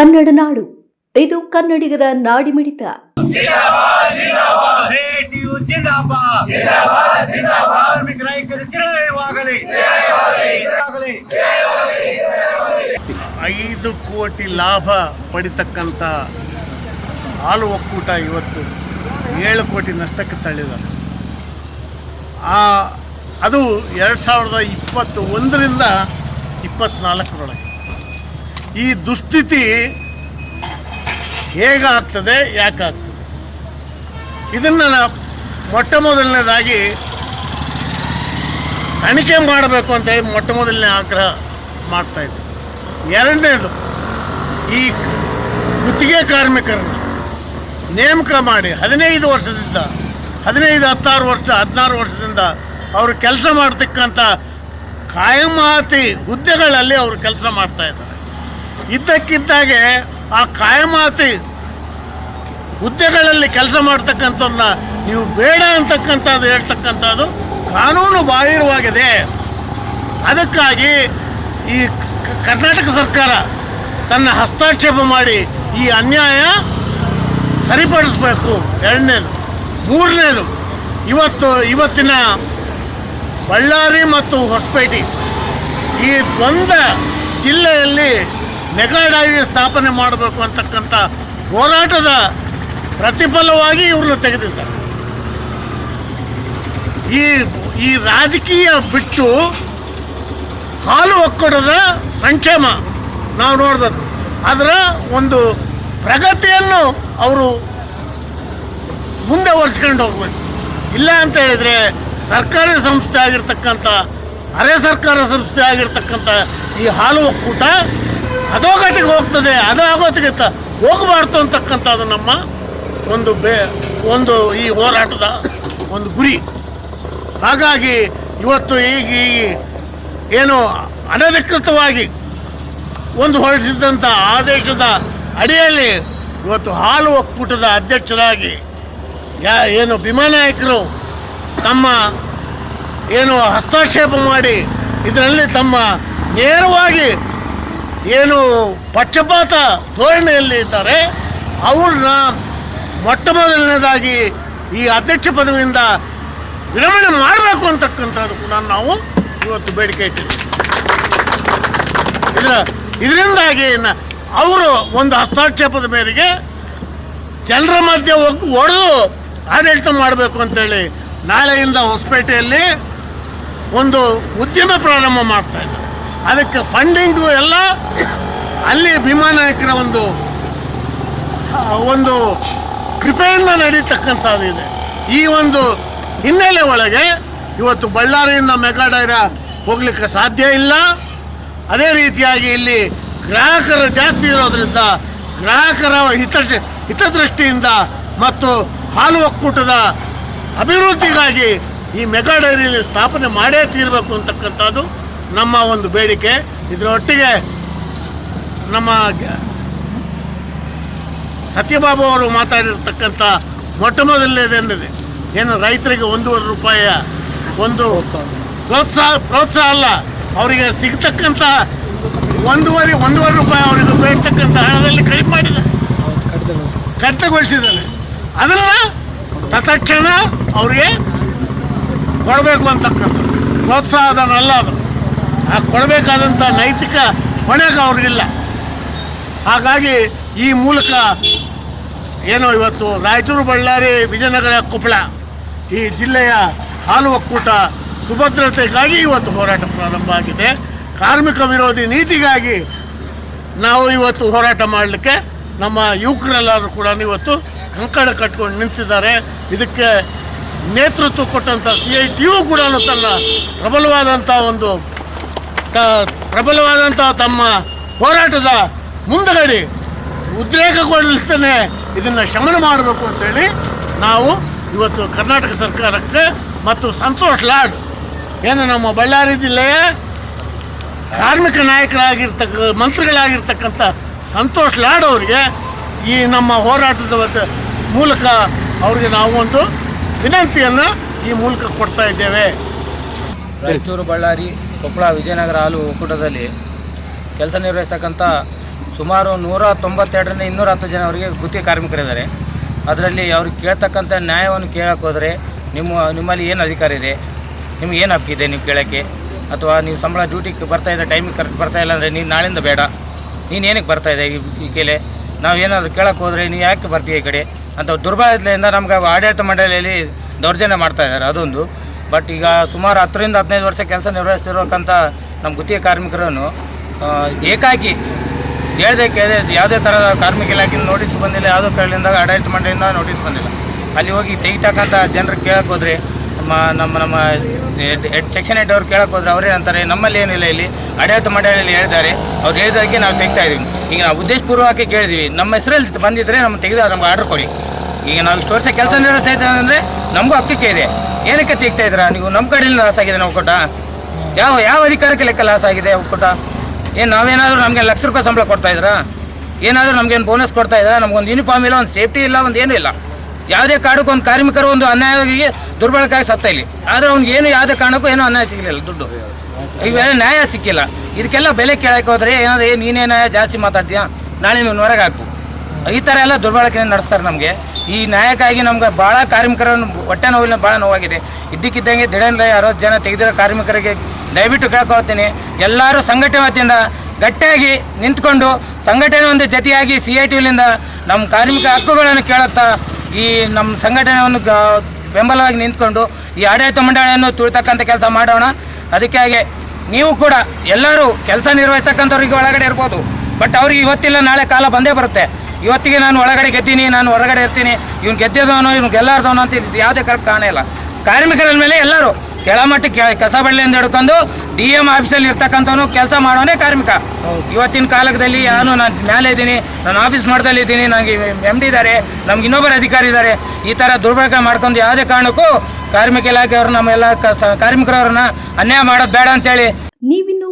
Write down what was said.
ಕನ್ನಡ ನಾಡು. ಇದು ಕನ್ನಡಿಗರ ನಾಡಿಮಿಡಿತ. ಐದು ಕೋಟಿ ಲಾಭ ಪಡಿತಕ್ಕಂಥ ಹಾಲು ಒಕ್ಕೂಟ ಇವತ್ತು ಏಳು ಕೋಟಿ ನಷ್ಟಕ್ಕೆ ತಳ್ಳಿದ್ದಾರೆ. ಆ ಅದು ಎರಡು ಸಾವಿರದ ಇಪ್ಪತ್ತು ಒಂದರಿಂದ ಇಪ್ಪತ್ತ್ನಾಲ್ಕರೊಳಗೆ ಈ ದುಸ್ಥಿತಿ ಹೇಗಾಗ್ತದೆ, ಯಾಕಾಗ್ತದೆ? ಇದನ್ನು ನಾವು ಮೊಟ್ಟ ಮೊದಲನೇದಾಗಿ ತನಿಖೆ ಮಾಡಬೇಕು ಅಂತೇಳಿ ಮೊಟ್ಟ ಮೊದಲನೇ ಆಗ್ರಹ ಮಾಡ್ತಾ ಇದ್ದೆ. ಎರಡನೇದು, ಈ ಗುತ್ತಿಗೆ ಕಾರ್ಮಿಕರನ್ನು ನೇಮಕ ಮಾಡಿ ಹದಿನೈದು ವರ್ಷದಿಂದ, ಹದಿನೈದು ಹತ್ತಾರು ವರ್ಷ, ಹದಿನಾರು ವರ್ಷದಿಂದ ಅವರು ಕೆಲಸ ಮಾಡ್ತಕ್ಕಂಥ ಕಾಯಮಾತಿ ಹುದ್ದೆಗಳಲ್ಲಿ ಅವರು ಕೆಲಸ ಮಾಡ್ತಾ ಇದ್ದಾರೆ. ಇದ್ದಕ್ಕಿದ್ದಾಗೆ ಆ ಕಾಯಮಾತಿ ಹುದ್ದೆಗಳಲ್ಲಿ ಕೆಲಸ ಮಾಡ್ತಕ್ಕಂಥವ್ರನ್ನ ನೀವು ಬೇಡ ಅಂತಕ್ಕಂಥದ್ದು ಹೇಳ್ತಕ್ಕಂಥದ್ದು ಕಾನೂನು ಬಾಹಿರವಾಗಿದೆ. ಅದಕ್ಕಾಗಿ ಈ ಕರ್ನಾಟಕ ಸರ್ಕಾರ ತನ್ನ ಹಸ್ತಕ್ಷೇಪ ಮಾಡಿ ಈ ಅನ್ಯಾಯ ಸರಿಪಡಿಸಬೇಕು. ಎರಡನೇದು. ಮೂರನೇದು, ಇವತ್ತು ಇವತ್ತಿನ ಬಳ್ಳಾರಿ ಮತ್ತು ಹೊಸಪೇಟೆ ಈ ದ್ವಂದ್ವ ಜಿಲ್ಲೆಯಲ್ಲಿ ಮೆಗಾ ಸ್ಥಾಪನೆ ಮಾಡಬೇಕು ಅಂತಕ್ಕಂಥ ಹೋರಾಟದ ಪ್ರತಿಫಲವಾಗಿ ಇವ್ರನ್ನ ತೆಗೆದಿದ್ದಾರೆ. ಈ ಈ ರಾಜಕೀಯ ಬಿಟ್ಟು ಹಾಲು ಒಕ್ಕೂಟದ ಸಂಕ್ಷೇಮ ನಾವು ನೋಡಬೇಕು. ಅದರ ಒಂದು ಪ್ರಗತಿಯನ್ನು ಅವರು ಮುಂದೆ ಒರೆಸ್ಕೊಂಡು ಹೋಗ್ಬೇಕು. ಇಲ್ಲ ಅಂತ ಹೇಳಿದರೆ ಸರ್ಕಾರಿ ಸಂಸ್ಥೆ ಆಗಿರ್ತಕ್ಕಂಥ, ಅರೆ ಸರ್ಕಾರ ಸಂಸ್ಥೆ ಆಗಿರ್ತಕ್ಕಂಥ ಈ ಹಾಲು ಒಕ್ಕೂಟ ಅಧೋಗತಿಗೆ ಹೋಗ್ತದೆ, ಅದು ಆಗೋತಿಗೆ ತ- ಹೋಗಬಾರ್ದು ಅಂತಕ್ಕಂಥದ್ದು ನಮ್ಮ ಒಂದು ಬೇ, ಒಂದು ಈ ಹೋರಾಟದ ಒಂದು ಗುರಿ. ಹಾಗಾಗಿ ಇವತ್ತು ಈಗ ಏನು ಅನಧಿಕೃತವಾಗಿ ಒಂದು ಹೊರಡಿಸಿದಂಥ ಆದೇಶದ ಅಡಿಯಲ್ಲಿ ಇವತ್ತು ಹಾಲು ಒಕ್ಕೂಟದ ಅಧ್ಯಕ್ಷರಾಗಿ ಯಾ, ಏನು ಭೀಮಾನಾಯಕರು ತಮ್ಮ ಏನು ಹಸ್ತಕ್ಷೇಪ ಮಾಡಿ ಇದರಲ್ಲಿ ತಮ್ಮ ನೇರವಾಗಿ ಏನು ಪಕ್ಷಪಾತ ಧೋರಣೆಯಲ್ಲಿ ಇದ್ದಾರೆ, ಅವ್ರನ್ನ ಮೊಟ್ಟ ಮೊದಲನೇದಾಗಿ ಈ ಅಧ್ಯಕ್ಷ ಪದವಿಯಿಂದ ವಿರಮಣೆ ಮಾಡಬೇಕು ಅಂತಕ್ಕಂಥದ್ದು ಕೂಡ ನಾವು ಇವತ್ತು ಬೇಡಿಕೆ ಇಟ್ಟಿದ್ದೀವಿ. ಇದರ ಇದರಿಂದಾಗಿ ಅವರು ಒಂದು ಹಸ್ತಕ್ಷೇಪದ ಮೇರೆಗೆ ಜನರ ಮಧ್ಯೆ ಹೋಗಿ ಒಡೆದು ಆಡಳಿತ ಮಾಡಬೇಕು ಅಂತೇಳಿ ನಾಳೆಯಿಂದ ಹೊಸಪೇಟೆಯಲ್ಲಿ ಒಂದು ಉದ್ಯಮ ಪ್ರಾರಂಭ ಮಾಡ್ತಾ ಇದ್ದಾರೆ. ಅದಕ್ಕೆ ಫಂಡಿಂಗು ಎಲ್ಲ ಅಲ್ಲಿ ಭೀಮಾನಾಯಕರ ಒಂದು ಒಂದು ಕೃಪೆಯಿಂದ ನಡೀತಕ್ಕಂಥದ್ದು ಇದೆ. ಈ ಒಂದು ಹಿನ್ನೆಲೆ ಒಳಗೆ ಇವತ್ತು ಬಳ್ಳಾರಿಯಿಂದ ಮೆಗಾ ಡೈರ ಹೋಗ್ಲಿಕ್ಕೆ ಸಾಧ್ಯ ಇಲ್ಲ. ಅದೇ ರೀತಿಯಾಗಿ ಇಲ್ಲಿ ಗ್ರಾಹಕರು ಜಾಸ್ತಿ ಇರೋದರಿಂದ ಗ್ರಾಹಕರ ಹಿತ, ಹಿತದೃಷ್ಟಿಯಿಂದ ಮತ್ತು ಹಾಲು ಒಕ್ಕೂಟದ ಅಭಿವೃದ್ಧಿಗಾಗಿ ಈ ಮೆಗಾ ಡೈರಿಯಲ್ಲಿ ಸ್ಥಾಪನೆ ಮಾಡೇ ತೀರಬೇಕು ಅಂತಕ್ಕಂಥದ್ದು ನಮ್ಮ ಒಂದು ಬೇಡಿಕೆ. ಇದರೊಟ್ಟಿಗೆ ನಮ್ಮ ಸತ್ಯಬಾಬು ಅವರು ಮಾತಾಡಿರ್ತಕ್ಕಂಥ ಮೊಟ್ಟ ಮೊದಲನೇದೇನಿದೆ ಏನು ರೈತರಿಗೆ ಒಂದೂವರೆ ರೂಪಾಯಿಯ ಒಂದು ಪ್ರೋತ್ಸಾಹ ಪ್ರೋತ್ಸಾಹ ಅಲ್ಲ. ಅವರಿಗೆ ಸಿಗ್ತಕ್ಕಂಥ ಒಂದೂವರೆ ಒಂದೂವರೆ ರೂಪಾಯಿ ಅವರಿಗೆ ಬೇಡ್ತಕ್ಕಂಥ ಹಣದಲ್ಲಿ ಕಡಿಮೆ ಮಾಡಿದ ಕಡಿತಗೊಳಿಸಿದ್ದಾರೆ. ಅದನ್ನು ತತ್ಕ್ಷಣ ಅವರಿಗೆ ಕೊಡಬೇಕು ಅಂತಕ್ಕಂಥ ಪ್ರೋತ್ಸಾಹಧನಲ್ಲ ಅದು. ಆ ಕೊಡಬೇಕಾದಂಥ ನೈತಿಕ ಹೊಣೆಗೆ ಅವ್ರಿಗಿಲ್ಲ. ಹಾಗಾಗಿ ಈ ಮೂಲಕ ಏನೋ ಇವತ್ತು ರಾಯಚೂರು ಬಳ್ಳಾರಿ ವಿಜಯನಗರ ಕೊಪ್ಪಳ ಈ ಜಿಲ್ಲೆಯ ಹಾಲು ಒಕ್ಕೂಟ ಸುಭದ್ರತೆಗಾಗಿ ಇವತ್ತು ಹೋರಾಟ ಪ್ರಾರಂಭ ಆಗಿದೆ. ಕಾರ್ಮಿಕ ವಿರೋಧಿ ನೀತಿಗಾಗಿ ನಾವು ಇವತ್ತು ಹೋರಾಟ ಮಾಡಲಿಕ್ಕೆ ನಮ್ಮ ಯುವಕರೆಲ್ಲರೂ ಕೂಡ ಇವತ್ತು ಕಂಕಣ ಕಟ್ಕೊಂಡು ನಿಂತಿದ್ದಾರೆ. ಇದಕ್ಕೆ ನೇತೃತ್ವ ಕೊಟ್ಟಂಥ ಸಿ ಐ ಟಿ ಯು ಕೂಡ ತನ್ನ ಪ್ರಬಲವಾದಂಥ ಒಂದು ತ ಪ್ರಬಲವಾದಂಥ ತಮ್ಮ ಹೋರಾಟದ ಮುಂದಗಡೆ ಉದ್ರೇಕಗೊಳಿಸ್ತೇನೆ ಇದನ್ನು ಶಮನ ಮಾಡಬೇಕು ಅಂತೇಳಿ ನಾವು ಇವತ್ತು ಕರ್ನಾಟಕ ಸರ್ಕಾರಕ್ಕೆ ಮತ್ತು ಸಂತೋಷ್ ಲಾಡ್, ಏನು ನಮ್ಮ ಬಳ್ಳಾರಿ ಜಿಲ್ಲೆಯ ಕಾರ್ಮಿಕ ನಾಯಕರಾಗಿರ್ತಕ್ಕ, ಮಂತ್ರಿಗಳಾಗಿರ್ತಕ್ಕಂಥ ಸಂತೋಷ್ ಲಾಡ್ ಅವರಿಗೆ ಈ ನಮ್ಮ ಹೋರಾಟದ ಮೂಲಕ ಅವರಿಗೆ ನಾವು ಒಂದು ವಿನಂತಿಯನ್ನು ಈ ಮೂಲಕ ಕೊಡ್ತಾ ಇದ್ದೇವೆ. ರಾಯಚೂರು, ಬಳ್ಳಾರಿ ಕೊಪ್ಪಳ ವಿಜಯನಗರ ಹಾಲು ಒಕ್ಕೂಟದಲ್ಲಿ ಕೆಲಸ ನಿರ್ವಹಿಸ್ತಕ್ಕಂಥ ಸುಮಾರು ನೂರ ತೊಂಬತ್ತೆರಡರಿಂದ ಇನ್ನೂರ ಹತ್ತು ಜನ ಅವರಿಗೆ ಗುತ್ತಿಗೆ ಕಾರ್ಮಿಕರಿದ್ದಾರೆ. ಅದರಲ್ಲಿ ಅವ್ರಿಗೆ ಕೇಳ್ತಕ್ಕಂಥ ನ್ಯಾಯವನ್ನು ಕೇಳಕ್ಕೆ ಹೋದರೆ ನಿಮ್ಮ, ನಿಮ್ಮಲ್ಲಿ ಏನು ಅಧಿಕಾರ ಇದೆ? ನಿಮ್ಗೆ ಏನು ಹಕ್ಕಿದೆ ನೀವು ಕೇಳೋಕ್ಕೆ? ಅಥವಾ ನೀವು ಸಂಬಳ ಡ್ಯೂಟಿಗೆ ಬರ್ತಾ ಇದ್ದ ಟೈಮಿಗೆ ಕರೆಕ್ಟ್ ಬರ್ತಾ ಇಲ್ಲ ಅಂದರೆ ನೀನು ನಾಳಿಂದ ಬೇಡ. ನೀನು ಏನಕ್ಕೆ ಬರ್ತಾ ಇದೆ ಈ ಕೇಳೆ? ನಾವು ಏನಾದರೂ ಕೇಳಕ್ಕೆ ಹೋದರೆ ನೀವು ಯಾಕೆ ಬರ್ತೀಯ ಈ ಕಡೆ? ಅಂತ ದುರ್ಬಲತೆಯಿಂದ ನಮ್ಗೆ ಆಡಳಿತ ಮಂಡಳಿಯಲ್ಲಿ ದೌರ್ಜನ್ಯ ಮಾಡ್ತಾ ಇದ್ದಾರೆ. ಅದೊಂದು. ಬಟ್ ಈಗ ಸುಮಾರು ಹತ್ತರಿಂದ ಹದಿನೈದು ವರ್ಷ ಕೆಲಸ ನಿರ್ವಹಿಸ್ತಿರೋಕ್ಕಂಥ ನಮ್ಮ ಗುತ್ತಿಗೆ ಕಾರ್ಮಿಕರನ್ನು ಏಕಾಕಿ ಹೇಳ್ದೆ ಕೇಳಿದೆ ಯಾವುದೇ ಥರದ ಕಾರ್ಮಿಕ ಇಲಾಖೆಯಿಂದ ನೋಟಿಸ್ ಬಂದಿಲ್ಲ, ಯಾವುದೋ ಕಡೆಯಿಂದ ಆಡಳಿತ ಮಂಡಳಿಯಿಂದ ನೋಟಿಸ್ ಬಂದಿಲ್ಲ. ಅಲ್ಲಿ ಹೋಗಿ ತೆಗಿತಕ್ಕಂಥ ಜನರು ಕೇಳಕ್ಕೆ ಹೋದರೆ, ನಮ್ಮ ನಮ್ಮ ನಮ್ಮ ಸೆಕ್ಷನ್ ಹೆಡ್ ಅವ್ರು ಕೇಳಕ್ಕೆ ಹೋದ್ರೆ ಅವರೇ ಅಂತಾರೆ ನಮ್ಮಲ್ಲಿ ಏನಿಲ್ಲ ಇಲ್ಲಿ. ಆಡಳಿತ ಮಂಡಳಿಯಲ್ಲಿ ಹೇಳಿದ್ದಾರೆ, ಅವ್ರು ಹೇಳಿದಕ್ಕೆ ನಾವು ತೆಗಿತಾ ಇದ್ದೀವಿ ಈಗ ನಾವು ಉದ್ದೇಶಪೂರ್ವಕ್ಕೆ ಕೇಳಿದ್ವಿ, ನಮ್ಮ ಹೆಸರಲ್ಲಿ ಬಂದಿದ್ದರೆ ನಮ್ಮ ತೆಗೆದು ನಮ್ಗೆ ಆರ್ಡರ್ ಕೊಡಿ. ಈಗ ನಾವು ಇಷ್ಟು ವರ್ಷ ಕೆಲಸ ನಿರ್ವಹಿಸ್ತಾ ಅಂದರೆ ನಮಗೂ ಹಕ್ಕಕ್ಕೆ ಇದೆ. ಏನಕ್ಕೆ ತೆಗ್ತಾ ಇದ್ದೀರಾ? ನೀವು ನಮ್ಮ ಕಡೆಯಲ್ಲಿ ಲಾಸ್ ಆಗಿದೆ ನಾವು ಯಾವ ಯಾವ ಅಧಿಕಾರಕ್ಕೆ ಲೆಕ್ಕ ಲಾಸ್ ಆಗಿದೆ ಒಕ್ಕೂಟ? ಏನು ನಾವೇನಾದರೂ ನಮಗೆ ಲಕ್ಷ ರೂಪಾಯಿ ಸಂಬಳ ಕೊಡ್ತಾ ಇದ್ರಾ ಏನಾದರೂ ನಮಗೇನು ಬೋನಸ್ ಕೊಡ್ತಾ ಇದ್ರಾ ನಮಗೊಂದು ಯೂನಿಫಾರ್ಮ್ ಇಲ್ಲ, ಒಂದು ಸೇಫ್ಟಿ ಇಲ್ಲ, ಒಂದು ಏನೂ ಇಲ್ಲ. ಯಾವುದೇ ಕಾರಣಕ್ಕೂ ಒಂದು ಕಾರ್ಮಿಕರು ಒಂದು ಅನ್ಯಾಯವಾಗಿ ದುರ್ಬಳಕಾಗಿ ಸತ್ತ ಇಲ್ಲಿ. ಆದರೆ ಅವ್ನಿಗೆ ಏನು, ಯಾವುದೇ ಕಾರಣಕ್ಕೂ ಏನೂ ಅನ್ಯಾಯ ಸಿಗಲಿಲ್ಲ ದುಡ್ಡು. ಇವೆಲ್ಲ ನ್ಯಾಯ ಸಿಕ್ಕಿಲ್ಲ. ಇದಕ್ಕೆಲ್ಲ ಬೆಲೆ ಕೇಳಕ್ಕೆ ಹೋದರೆ ಏನಾದರೂ ನೀನೇ ನ್ಯಾಯ, ಜಾಸ್ತಿ ಮಾತಾಡ್ತೀಯಾ? ನಾಳೆ ನೀವು ಹೊರಗೆ ಹಾಕು ಈ ಥರ ಎಲ್ಲ ದುರ್ಬಳಕೆ ನಡೆಸ್ತಾರೆ ನಮಗೆ. ಈ ನ್ಯಾಯಕ್ಕಾಗಿ ನಮ್ಗೆ ಭಾಳ ಕಾರ್ಮಿಕರನ್ನು ಹೊಟ್ಟೆ ನೋವಿನ ಭಾಳ ನೋವಾಗಿದೆ. ಇದ್ದಕ್ಕಿದ್ದಂಗೆ ದಿಢಂದ್ರೆ ಅರವತ್ತು ಜನ ತೆಗೆದಿರೋ ಕಾರ್ಮಿಕರಿಗೆ ದಯವಿಟ್ಟು ಕೇಳ್ಕೊಳ್ತೀನಿ. ಎಲ್ಲರೂ ಸಂಘಟನೆ ವತಿಯಿಂದ ಗಟ್ಟಿಯಾಗಿ ನಿಂತ್ಕೊಂಡು ಸಂಘಟನೆ ಒಂದು ಜತೆಯಾಗಿ ಸಿ ಐ ಟಿಲಿಂದ ನಮ್ಮ ಕಾರ್ಮಿಕ ಹಕ್ಕುಗಳನ್ನು ಕೇಳುತ್ತಾ ಈ ನಮ್ಮ ಸಂಘಟನೆಯನ್ನು ಬೆಂಬಲವಾಗಿ ನಿಂತ್ಕೊಂಡು ಈ ಆಡಳಿತ ಮಂಡಳಿಯನ್ನು ತುಳಿತಕ್ಕಂಥ ಕೆಲಸ ಮಾಡೋಣ. ಅದಕ್ಕಾಗಿ ನೀವು ಕೂಡ ಎಲ್ಲರೂ ಕೆಲಸ ನಿರ್ವಹಿಸ್ತಕ್ಕಂಥವ್ರಿಗೆ ಒಳಗಡೆ ಇರ್ಬೋದು. ಬಟ್ ಅವ್ರಿಗೆ ಇವತ್ತಿಲ್ಲ ನಾಳೆ ಕಾಲ ಬಂದೇ ಬರುತ್ತೆ. ಇವತ್ತಿಗೆ ನಾನು ಒಳಗಡೆ ಗೆದ್ದೀನಿ ನಾನು ಹೊರಗಡೆ ಇರ್ತೀನಿ ಇವ್ನು ಗೆದ್ದಿದವನು ಇವ್ನು ಗೆಲ್ಲಾರ್ದವನು ಅಂತ ಇದು ಯಾವುದೇ ಕರೆಕ್ಟ್ ಕಾರಣ ಇಲ್ಲ. ಕಾರ್ಮಿಕರ ಮೇಲೆ ಎಲ್ಲರೂ ಕೆಳಮಟ್ಟಕ್ಕೆ ಕಸ ಬಳ್ಳಿಯಿಂದ ಹಿಡ್ಕೊಂಡು ಡಿ ಎಂ ಆಫೀಸಲ್ಲಿ ಇರ್ತಕ್ಕಂಥವನು ಕೆಲಸ ಮಾಡೋನೇ ಕಾರ್ಮಿಕ. ಇವತ್ತಿನ ಕಾಲದಲ್ಲಿ ನಾನು ನಾನು ಮೇಲೆ ಇದ್ದೀನಿ ನಾನು ಆಫೀಸ್ ಮಾಡ್ದಲ್ಲಿ ಇದ್ದೀನಿ ನನಗೆ ಎಂ ಡಿ ಇದ್ದಾರೆ ನಮ್ಗೆ ಇನ್ನೊಬ್ಬರು ಅಧಿಕಾರಿ ಇದ್ದಾರೆ. ಈ ಥರ ದುರ್ಬಳಕೆ ಮಾಡ್ಕೊಂಡು ಯಾವುದೇ ಕಾರಣಕ್ಕೂ ಕಾರ್ಮಿಕ ಇಲಾಖೆಯವರು ನಮ್ಮೆಲ್ಲ ಕ- ಕಾರ್ಮಿಕರವ್ರನ್ನ ಅನ್ಯಾಯ ಮಾಡೋದು ಬೇಡ ಅಂತೇಳಿ